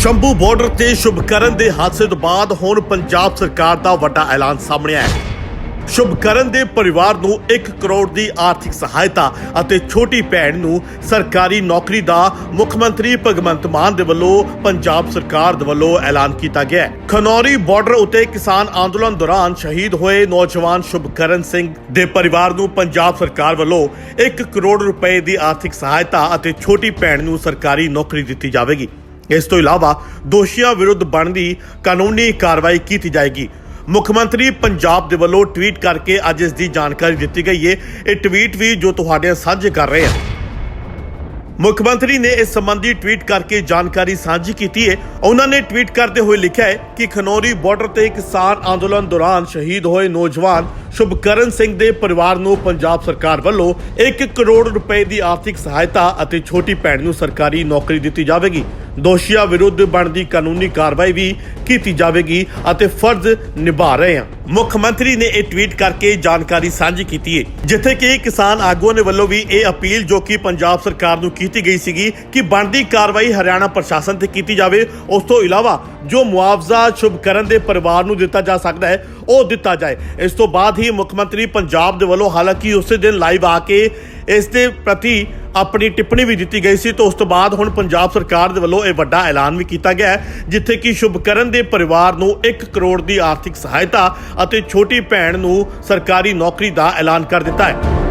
Shambhu border ਤੇ ਸ਼ੁਭਕਰਨ ਦੇ ਹਾਦਸੇ ਤੋਂ ਬਾਅਦ ਹੁਣ ਪੰਜਾਬ ਸਰਕਾਰ ਦਾ ਵੱਡਾ ਐਲਾਨ ਸਾਹਮਣੇ ਆਇਆ ਹੈ। ਸ਼ੁਭਕਰਨ ਦੇ ਪਰਿਵਾਰ ਨੂੰ 1 ਕਰੋੜ ਦੀ ਆਰਥਿਕ ਸਹਾਇਤਾ ਅਤੇ ਛੋਟੀ ਭੈਣ ਨੂੰ ਸਰਕਾਰੀ ਨੌਕਰੀ ਦਾ ਮੁੱਖ ਮੰਤਰੀ ਭਗਵੰਤ ਮਾਨ ਦੇ ਵੱਲੋਂ ਪੰਜਾਬ ਸਰਕਾਰ ਦੇ ਵੱਲੋਂ ਐਲਾਨ ਕੀਤਾ ਗਿਆ ਹੈ। ਖਨੌਰੀ ਬਾਰਡਰ ਉਤੇ ਕਿਸਾਨ ਅੰਦੋਲਨ ਦੌਰਾਨ ਸ਼ਹੀਦ ਹੋਏ ਨੌਜਵਾਨ ਸ਼ੁਭਕਰਨ ਸਿੰਘ ਦੇ ਪਰਿਵਾਰ ਨੂੰ ਪੰਜਾਬ ਸਰਕਾਰ ਵੱਲੋਂ 1 ਕਰੋੜ ਰੁਪਏ ਦੀ ਆਰਥਿਕ ਸਹਾਇਤਾ ਅਤੇ ਛੋਟੀ ਭੈਣ ਨੂੰ ਸਰਕਾਰੀ ਨੌਕਰੀ ਦਿੱਤੀ ਜਾਵੇਗੀ। ਇਸ ਤੋਂ ਇਲਾਵਾ ਦੋਸ਼ੀਆਂ ਵਿਰੁੱਧ ਬਣਦੀ ਕਾਨੂੰਨੀ ਕਾਰਵਾਈ ਕੀਤੀ ਜਾਏਗੀ। ਮੁੱਖ ਮੰਤਰੀ ਪੰਜਾਬ ਦੇ ਵੱਲੋਂ ਟਵੀਟ ਕਰਕੇ ਅੱਜ ਇਸ ਦੀ ਜਾਣਕਾਰੀ ਦਿੱਤੀ ਗਈ ਹੈ ਇਹ ਟਵੀਟ ਵੀ ਜੋ ਤੁਹਾਡੇ ਸਾਂਝੇ ਕਰ ਰਹੇ ਹਾਂ। ਮੁੱਖ ਮੰਤਰੀ ਨੇ ਇਸ ਸੰਬੰਧੀ ਟਵੀਟ ਕਰਕੇ ਜਾਣਕਾਰੀ ਸਾਂਝੀ ਕੀਤੀ ਹੈ ਉਹਨਾਂ ਨੇ ਟਵੀਟ ਕਰਦੇ ਹੋਏ ਲਿਖਿਆ ਹੈ ਕਿ ਖਨੌਰੀ ਬਾਰਡਰ ਤੇ ਕਿਸਾਨ ਅੰਦੋਲਨ ਦੌਰਾਨ ਸ਼ਹੀਦ ਹੋਏ ਨੌਜਵਾਨ ਸ਼ੁਭਕਰਨ ਸਿੰਘ ਦੇ ਪਰਿਵਾਰ ਨੂੰ ਪੰਜਾਬ ਸਰਕਾਰ ਵੱਲੋਂ 1 ਕਰੋੜ ਰੁਪਏ ਦੀ ਆਰਥਿਕ ਸਹਾਇਤਾ ਅਤੇ ਛੋਟੀ ਭੈਣ ਨੂੰ ਸਰਕਾਰੀ ਨੌਕਰੀ ਦਿੱਤੀ ਜਾਵੇਗੀ। ਦੋਸ਼ੀਆਂ ਵਿਰੁੱਧ ਬਣਦੀ ਕਾਨੂੰਨੀ ਕਾਰਵਾਈ ਵੀ ਕੀਤੀ ਜਾਵੇਗੀ ਅਤੇ ਫਰਜ਼ ਨਿਭਾ ਰਹੇ ਹਾਂ। ਮੁੱਖ ਮੰਤਰੀ ਨੇ ਇਹ ਟਵੀਟ ਕਰਕੇ ਜਾਣਕਾਰੀ ਸਾਂਝੀ ਕੀਤੀ ਹੈ, ਜਿੱਥੇ ਕਿ ਕਿਸਾਨ ਆਗੂਆਂ ਦੇ ਵੱਲੋਂ ਵੀ ਇਹ ਅਪੀਲ ਜੋ ਕਿ ਪੰਜਾਬ ਸਰਕਾਰ ਨੂੰ ਕੀਤੀ ਗਈ ਸੀਗੀ ਕਿ ਬਣਦੀ ਕਾਰਵਾਈ ਹਰਿਆਣਾ ਪ੍ਰਸ਼ਾਸਨ ਤੇ ਕੀਤੀ ਜਾਵੇ। ਉਸ ਤੋਂ ਇਲਾਵਾ ਜੋ ਮੁਆਵਜ਼ਾ ਸ਼ੁਭਕਰਨ ਦੇ ਪਰਿਵਾਰ ਨੂੰ ਦਿੱਤਾ ਜਾ ਸਕਦਾ ਹੈ, ਉਹ ਦਿੱਤਾ ਜਾਏ। ਇਸ ਤੋਂ ਬਾਅਦ ਹੀ ਮੁੱਖ ਮੰਤਰੀ ਪੰਜਾਬ ਦੇ ਵੱਲੋਂ ਹਾਲਾਂਕਿ ਉਸੇ ਦਿਨ ਲਾਈਵ ਆ ਕੇ ਇਸ ਦੇ ਪ੍ਰਤੀ ਆਪਣੀ ਟਿੱਪਣੀ ਵੀ ਦਿੱਤੀ ਗਈ ਸੀ, ਤੇ ਉਸ ਤੋਂ ਬਾਅਦ ਹੁਣ ਪੰਜਾਬ ਸਰਕਾਰ ਦੇ ਵੱਲੋਂ ਇਹ ਵੱਡਾ ਐਲਾਨ ਵੀ ਕੀਤਾ ਗਿਆ ਜਿੱਥੇ ਕਿ ਸ਼ੁਭਕਰਨ ਦੇ ਪਰਿਵਾਰ ਨੂੰ 1 ਕਰੋੜ ਦੀ ਆਰਥਿਕ ਸਹਾਇਤਾ ਅਤੇ ਛੋਟੀ ਭੈਣ ਨੂੰ ਸਰਕਾਰੀ ਨੌਕਰੀ ਦਾ ਐਲਾਨ ਕਰ ਦਿੱਤਾ ਹੈ।